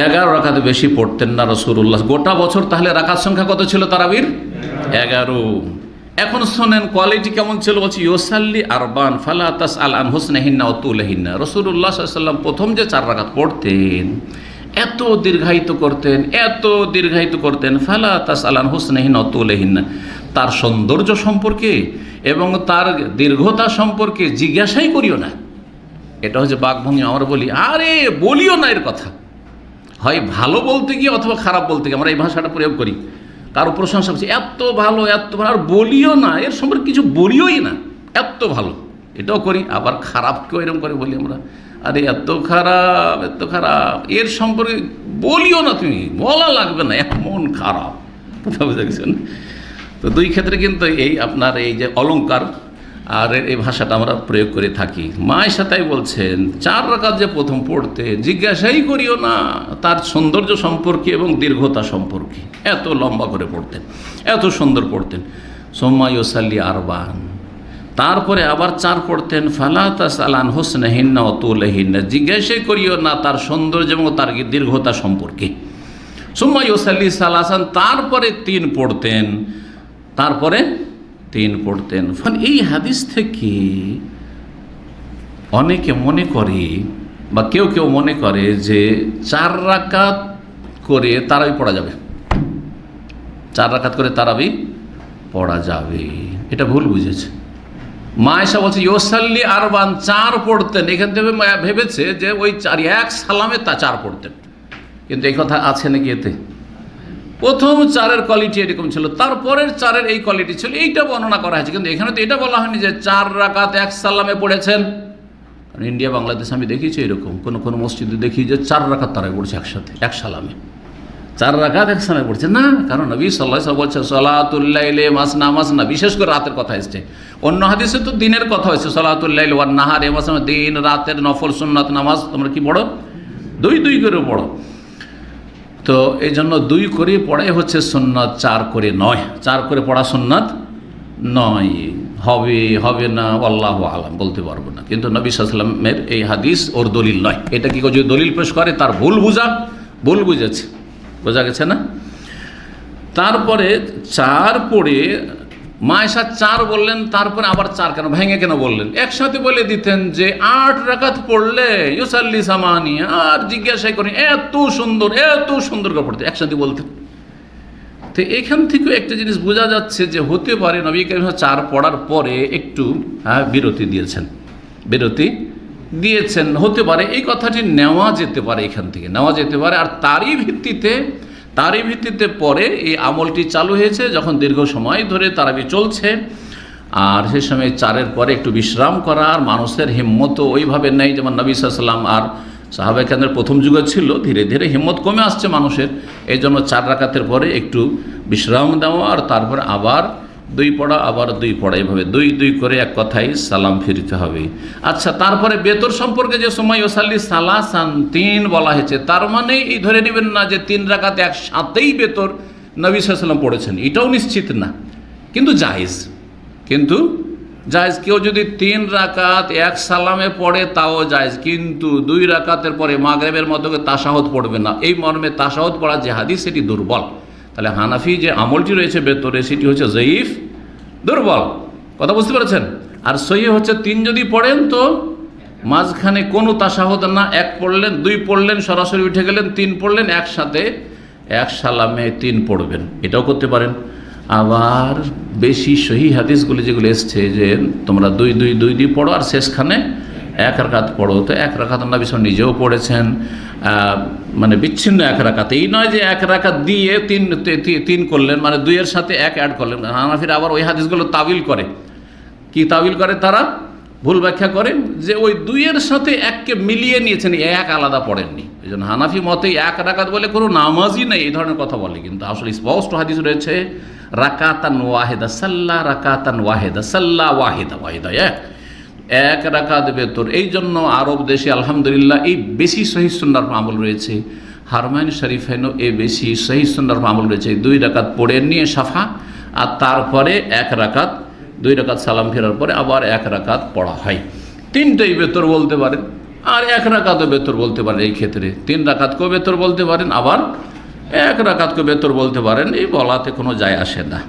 এগারো রাকাত বেশি পড়তেন না রসুল্লাহ গোটা বছর তাহলে রাকাত সংখ্যা কত ছিল তারাবির? এগারো। এখন শোনেন কোয়ালিটি কেমন ছিল? বলছি ইয়োসাল্লি আরবান ফালাতাস আল আন হোসনেহিন্না অতুলহিন্না রসুল্লাহ সাল্লাম প্রথম যে চার রাকাত পড়তেন, এত দীর্ঘায়িত করতেন, এত দীর্ঘায়িত করতেন ফালাতাস আল আন হোসনেহিন অতুলহিন্না তার সৌন্দর্য সম্পর্কে এবং তার দীর্ঘতা সম্পর্কে জিজ্ঞাসাই করিও না। এটা হচ্ছে বাঘভঙ্গি, আমরা বলি, আরে, বলিও না এর কথা। হয় ভালো বলতে গিয়ে অথবা খারাপ বলতে গিয়ে আমরা এই ভাষাটা প্রয়োগ করি। কারও প্রশংসা করছি, এত ভালো এত ভালো। আর বলিও না, এর সম্পর্কে কিছু বলিওই না, এত ভালো। এটাও করি, আবার খারাপকেও এরকম করে বলি আমরা, আরে, এত খারাপ এত খারাপ। এর সম্পর্কে বলিও না তুমি, বলা লাগবে না, এমন খারাপ। কথা বুঝে গেছেন? তো দুই ক্ষেত্রে কিন্তু এই আপনার এই যে অলংকার আর এই ভাষাটা আমরা প্রয়োগ করে থাকি। মায়ের সাথেই বলছেন, চার রাকাত যে প্রথম পড়তে, জিজ্ঞাসাই করিও না, তার সৌন্দর্য সম্পর্কে এবং দীর্ঘতা সম্পর্কে। এত লম্বা করে পড়তেন, এত সুন্দর পড়তেন। সোম্মাইসাল্লি আরবান। তারপরে আবার চার পড়তেন ফালাতাস আলান হোসনাহিন্না অতুলহিন্না জিজ্ঞাসাই করিও না তার সৌন্দর্য এবং তার দীর্ঘতা সম্পর্কে। সোম্মাইসাল্লি সালাসান, তারপরে তিন পড়তেন। তারপরে তিন পড়তেন। ফলে এই হাদিস থেকে অনেকে মনে করে, বা কেউ কেউ মনে করে যে চার রাকাত করে তারাবি পড়া যাবে। চার রাকাত করে তারাবি পড়া যাবে। এটা ভুল বুঝেছে। মা এসা বলছে ইয়োসাল্লি আরবান চার পড়তেন। এখান থেকে ভেবেছে যে ওই চার, এক সালামে তা চার পড়তেন। কিন্তু এই কথা আছে নাকি এতে? প্রথম চারের কোয়ালিটি এরকম ছিল, তারপরের চারের এই কোয়ালিটি ছিল, এইটা বর্ণনা করা হয়েছে। কিন্তু এখানে তো এটা বলা হয়নি যে চার রাকাত এক সাল্লামে পড়েছেন। কারণ ইন্ডিয়া, বাংলাদেশ আমি দেখেছি এরকম। কোনো কোনো মসজিদে দেখি যে চার রাকাত তারাই পড়ছে একসাথে, এক সালামে। চার রাকাত এক সালামে পড়ছে। না, কারণ নবী সাল্লাহ বলছে সলাতুল্লাইলে মাসনা মাসনা বিশেষ করে রাতের কথা এসছে। অন্য হাদিসে তো দিনের কথা হয়েছে সলাতুল্লাইল ওয়ান নাহার এ মাস দিন, রাতের নফল, সুন্নাত, নামাজ, তোমরা কি পড়ো? দুই দুই করে পড়ো। তো এই জন্য দুই করে পড়াই হচ্ছে সোননাথ চার করে নয়। চার করে পড়া সোননাথ নয়। হবে হবে না, আল্লাহ আলাম, বলতে পারব না। কিন্তু নবী সাল্লামের এই হাদিস ওর দলিল নয়। এটা কি যদি দলিল পেশ করে, তার ভুল বুঝা, ভুল বুঝেছে। বোঝা গেছে না? তারপরে চার পড়ে মায়েশা চার বললেন, তারপরে আবার চার কেন? ভেঙে কেন বললেন? একসাথে বলে দিতেন যে, আট রাকাত পড়লে ইউসাল্লি সামানি, আর জিজ্ঞাসা করি এত সুন্দর এত সুন্দর করে পড়তে। একসাথে বলতেন। তো এখান থেকেও একটা জিনিস বোঝা যাচ্ছে যে, হতে পারে নবী করিম চার পড়ার পরে একটু হ্যাঁ বিরতি দিয়েছেন। বিরতি দিয়েছেন। হতে পারে এই কথাটি নেওয়া যেতে পারে এখান থেকে। নেওয়া যেতে পারে, আর তারই ভিত্তিতে তারই ভিত্তিতে পরে এই আমলটি চালু হয়েছে যখন দীর্ঘ সময় ধরে তারাবি চলছে। আর সে সময় চারের পরে একটু বিশ্রাম করা, আর মানুষের হিম্মত ওইভাবে নেই যেমন নবী সাল্লাম আর সাহাবা কেন্দ্রের প্রথম যুগে ছিল, ধীরে ধীরে হিম্মত কমে আসছে মানুষের। এই জন্য চার রাকাতের পরে একটু বিশ্রাম দেওয়া, আর তারপর আবার দুই পড়া, আবার দুই পড়া। এইভাবে দুই দুই করে এক কথাই সালাম ফিরতে হবে। আচ্ছা তারপরে বেতর সম্পর্কে যে সময় ওসাল্লি সালাসান তিন বলা হয়েছে, তার মানে এই ধরে নেবেন না যে তিন রাকাত একসাথেই বেতর নবী সাল্লাম পড়েছেন। এটাও নিশ্চিত না। কিন্তু জায়েজ। কিন্তু জায়েজ। কেউ যদি তিন রাকাত এক সালামে পড়ে, তাও জায়েজ। কিন্তু দুই রাকাতের পরে মাগরেবের মতো তাসাহত পড়বে না। এই মর্মে তাসাহত পড়া যে হাদিস, সেটি দুর্বল। তাহলে হানাফি যে আমলটি রয়েছে বেতরে, সেটি হচ্ছে জয়ীফ, দুর্বল। কথা বুঝতে পেরেছেন? আর সহি হচ্ছে তিন যদি পড়েন তো মাঝখানে কোনো তাসাহত না, এক পড়লেন, দুই পড়লেন, সরাসরি উঠে গেলেন, তিন পড়লেন, একসাথে এক সালামে তিন পড়বেন। এটাও করতে পারেন। আবার বেশি সহি হাদিসগুলি যেগুলো এসছে যে তোমরা দুই দুই দুই দুই পড়ো আর শেষখানে এক রাকাত পড়ো। তো এক রাকাত নবী সাল নিজেও পড়েছেন। মানে বিচ্ছিন্ন এক রাকাত। এই নয় যে এক রাকাত দিয়ে তিন তিন করলেন মানে দুইয়ের সাথে এক অ্যাড করলেন। হানাফির আবার ওই হাদিসগুলো তাবিল করে। কি তাবিল করে তারা? ভুল ব্যাখ্যা করেন যে ওই দুইয়ের সাথে এককে মিলিয়ে নিয়েছেন, এক আলাদা পড়েননি। এই জন্য হানাফি মতে এক রাকাত বলে কোনো নামাজই নেই, এই ধরনের কথা বলে। কিন্তু আসলে স্পষ্ট হাদিস রয়েছে, রাকাতান ওয়াহেদা সাল্লা, রাকাতান ওয়াহেদা সাল্লা, ওয়াহেদা ওয়াহেদা, এক। এক রাকাত বেতর এই জন্য আরব দেশে আলহামদুলিল্লাহ এই বেশি সহিসুন্নার আমল রয়েছে। হারমাইন শরীফেনও এ বেশি সহিসুন্নার আমল রয়েছে। দুই রাকাত পড়ে নিয়ে সাফা, আর তারপরে এক রাকাত, দুই রাকাত সালাম ফেরার পরে আবার এক রাকাত পড়া হয়। তিনটেই বেতর বলতে পারেন, আর এক রাকাতও বেতর বলতে পারেন এই ক্ষেত্রে। তিন রাকাতকেও বেতর বলতে পারেন, আবার এক রাকাতকে বেতর বলতে পারেন, এই বলাতে কোনো যায় আসে না।